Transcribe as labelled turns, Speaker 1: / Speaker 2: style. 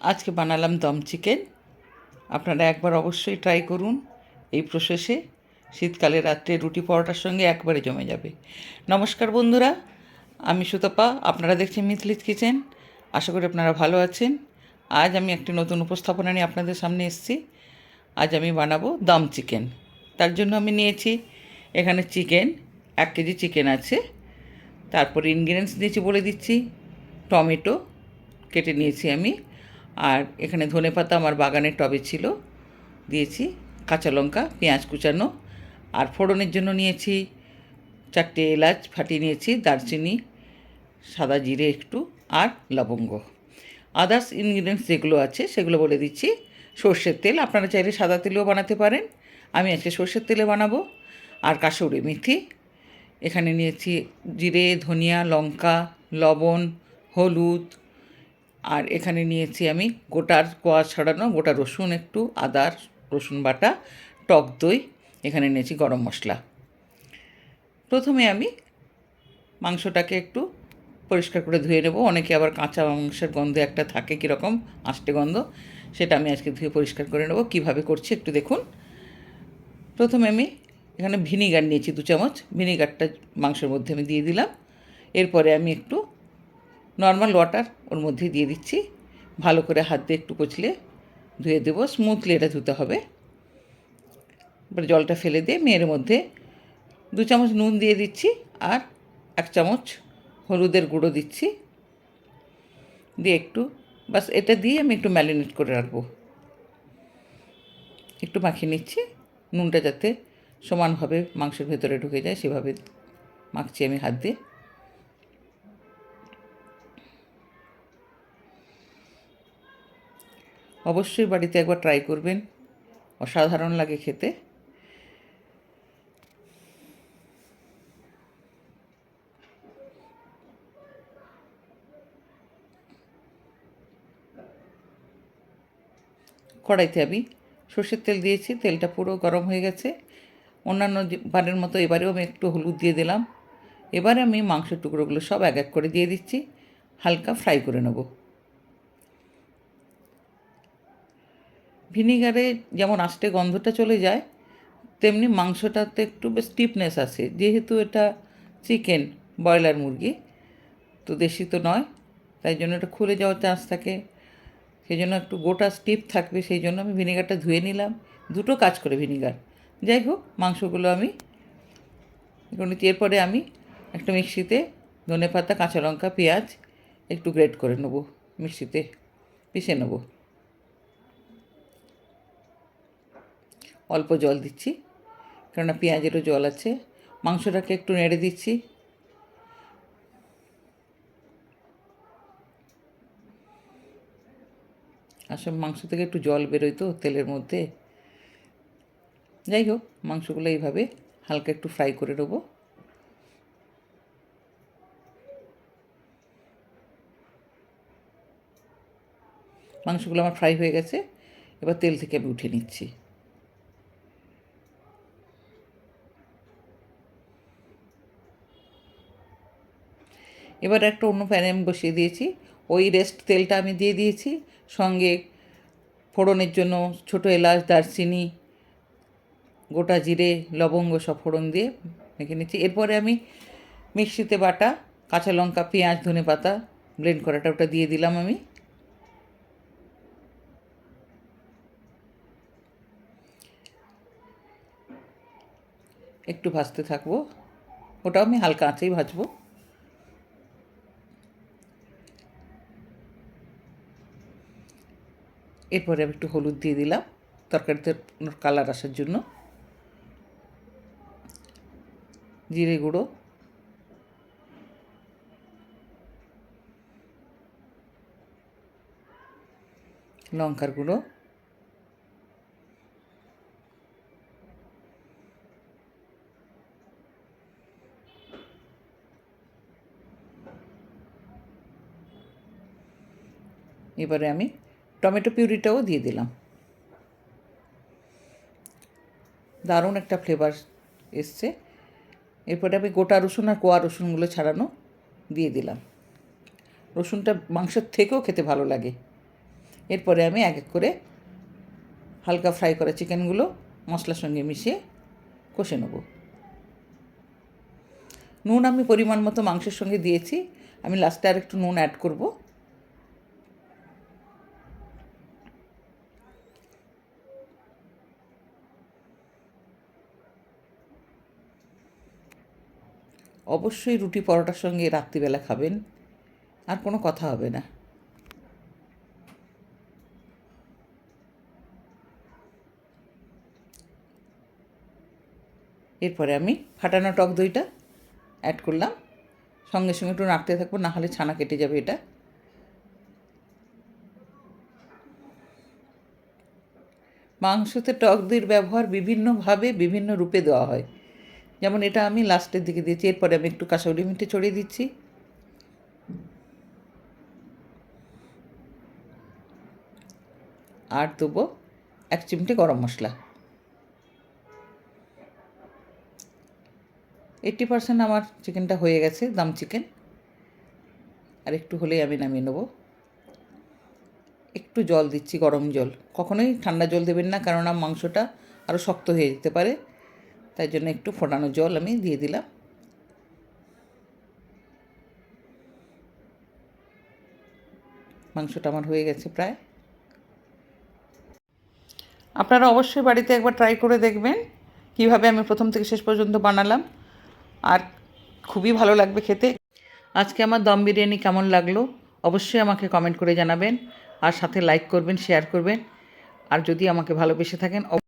Speaker 1: আজকে বানালাম দম চিকেন। আপনারা একবার অবশ্যই ট্রাই করুন এই প্রসেসে শীতকালে রাত্রে রুটি পরোটার সঙ্গে একবারে জমে যাবে। নমস্কার বন্ধুরা, আমি সুতপা, আপনারা দেখছেন মিথলিত কিচেন। আশা করি আপনারা ভালো আছেন। আজ আমি একটি নতুন উপস্থাপনা নিয়ে আপনাদের সামনে এসেছি। আজ আমি বানাবো দম চিকেন। তার জন্য আমি নিয়েছি এখানে চিকেন, এক কেজি চিকেন আছে। তারপরে ইনগ্রিডিয়েন্টস দিয়েছি বলে দিচ্ছি। টমেটো কেটে নিয়েছি আমি। আর এখানে ধনেপাতা আমার বাগানের টবে ছিল। দিয়েছি কাঁচা লঙ্কা, পেঁয়াজ কুচানো আর ফোড়নের জন্য নিয়েছি চারটে এলাচ ফাটিয়ে নিয়েছি, দারচিনি, সাদা জিরে একটু আর লবঙ্গ। আদার্স ইনগ্রিডিয়েন্টস যেগুলো আছে সেগুলো বলে দিচ্ছি। সর্ষের তেল, আপনারা চাইলে সাদা তেলেও বানাতে পারেন। আমি আজকে সর্ষের তেলে বানাবো। আর কাসুরি মেথি, এখানে নিয়েছি জিরে, ধনিয়া, লঙ্কা, লবণ, হলুদ আর এখানে নিয়েছি আমি গোটার কোয়া ছড়ানো, গোটা রসুন একটু, আদা, রসুন বাটা, টক দই, এখানে নিয়েছি গরম মশলা। প্রথমে আমি মাংসটাকে একটু পরিষ্কার করে ধুয়ে নেব। অনেকে আবার কাঁচা মাংসের গন্ধ একটা থাকে কীরকম, আষ্টে গন্ধ, সেটা আমি আজকে ধুয়ে পরিষ্কার করে নেব। কীভাবে করছি একটু দেখুন। প্রথমে আমি এখানে ভিনিগার নিয়েছি দু চামচ। ভিনিগারটা মাংসের মধ্যে আমি দিয়ে দিলাম। এরপরে আমি একটু নর্মাল ওয়াটার ওর মধ্যে দিয়ে দিচ্ছি। ভালো করে হাত দিয়ে একটু কচলে ধুয়ে দেবো। স্মুথলি এটা ধুতে হবে। এবার জলটা ফেলে দিয়ে মেয়ের মধ্যে দু চামচ নুন দিয়ে দিচ্ছি আর এক চামচ হলুদের গুঁড়ো দিচ্ছি। দিয়ে একটু, বাস এটা দিয়ে আমি একটু ম্যারিনেট করে রাখব। একটু মাখিয়ে নিচ্ছি। নুনটা যাতে সমানভাবে মাংসের ভেতরে ঢুকে যায় সেভাবে মাখছি আমি হাত দিয়ে। অবশ্যই বাড়িতে একবার ট্রাই করবেন। অসাধারণ লাগে খেতে। কড়াইতে আমি সর্ষের তেল দিয়েছি, তেলটা পুরো গরম হয়ে গেছে। অন্যান্য বারের মতো এবারেও আমি একটু হলুদ দিয়ে দিলাম। এবারে আমি মাংসের টুকরোগুলো সব এক এক করে দিয়ে দিচ্ছি। হালকা ফ্রাই করে নেব। ভিনিগারে যেমন আস্তে গন্ধটা চলে যায়, তেমনি মাংসটাতে একটু বেশ স্টিফনেস আসে যেহেতু এটা চিকেন ব্রয়লার মুরগি, তো দেশি তো নয়, তাই জন্য এটা খুলে যাওয়ার চান্স থাকে। সেই জন্য একটু গোটা স্টিপ থাকবে, সেই জন্য আমি ভিনেগারটা ধুয়ে নিলাম। দুটো কাজ করে ভিনিগার। যাই হোক, মাংসগুলো আমি এরপরে আমি একটা মিক্সিতে ধনে পাতা কাঁচা লঙ্কা, পেঁয়াজ একটু গ্রেট করে নেব। মিক্সিতে পিষে নেব। অল্প জল দিচ্ছি, কেননা পেঁয়াজেরও জল আছে। মাংসটাকে একটু নেড়ে দিচ্ছি। আসলে মাংস থেকে একটু জল বেরোয় তো তেলের মধ্যে। যাই হোক, মাংসগুলো এইভাবে হালকা একটু ফ্রাই করে নেব। মাংসগুলো আমার ফ্রাই হয়ে গেছে, এবার তেল থেকে আমি উঠিয়ে নিচ্ছি। এবার একটা অন্য প্যানে আমি বসিয়ে দিয়েছি। ওই রেস্ট তেলটা আমি দিয়ে দিয়েছি। সঙ্গে ফোড়নের জন্য ছোটো এলাচ, দারচিনি, গোটা জিরে, লবঙ্গ সব ফোড়ন দিয়ে মেখে নিচ্ছি। এরপরে আমি মিক্সিতে বাটা কাঁচা লঙ্কা, পেঁয়াজ, ধনে পাতা ব্লেন্ড করাটা ওটা দিয়ে দিলাম আমি। একটু ভাজতে থাকব। ওটাও আমি হালকা আঁচেই ভাজবো। এরপরে আমি একটু হলুদ দিয়ে দিলাম। তরকারিতে কালার আসার জন্য। জিরে গুঁড়ো। লঙ্কার গুঁড়ো। এবারে আমি টমেটো পিউরিটাও দিয়ে দিলাম। দারুণ একটা ফ্লেভার এসছে। এরপরে আমি গোটা রসুন আর কোয়া রসুনগুলো ছাড়ানো দিয়ে দিলাম। রসুনটা মাংসের থেকেও খেতে ভালো লাগে। এরপরে আমি এক এক করে হালকা ফ্রাই করা চিকেনগুলো মশলার সঙ্গে মিশিয়ে কষে নেব। নুন আমি পরিমাণ মতো মাংসের সঙ্গে দিয়েছি। আমি লাস্টে আর একটু নুন অ্যাড করব। অবশ্যই রুটি পরোটার সঙ্গে রাত্রিবেলা খাবেন, আর কোনো কথা হবে না। এরপরে আমি ফাটানো টক দইটা অ্যাড করলাম। সঙ্গে সঙ্গে একটু নাড়তে থাকব, না হলে ছানা কেটে যাবে এটা। মাংসতে টক দইয়ের ব্যবহার বিভিন্নভাবে বিভিন্ন রূপে দেওয়া হয়। যেমন এটা আমি লাস্টের দিকে দিয়েছি, এরপরে আমি একটু কাঁসাউরি মিঠে ছড়িয়ে দিচ্ছি। আর দেবো এক চিমটে গরম মশলা। এইট্টি পার্সেন্ট আমার চিকেনটা হয়ে গেছে, দাম চিকেন। আর একটু হলেই আমি নামিয়ে নেব। একটু জল দিচ্ছি, গরম জল। কখনোই ঠান্ডা জল দেবেন না, কেননা মাংসটা আরও শক্ত হয়ে যেতে পারে। তাই জন্য একটু ফোটানো জল আমি দিয়ে দিলাম। মাংসটা আমার হয়ে গেছে প্রায়। আপনারা অবশ্যই বাড়িতে একবার ট্রাই করে দেখবেন কীভাবে আমি প্রথম থেকে শেষ পর্যন্ত বানালাম। আর খুবই ভালো লাগবে খেতে। আজকে আমার দম বিরিয়ানি কেমন লাগল অবশ্যই আমাকে কমেন্ট করে জানাবেন। আর সাথে লাইক করবেন শেয়ার করবেন। আর যদি আমাকে ভালোবেসে থাকেন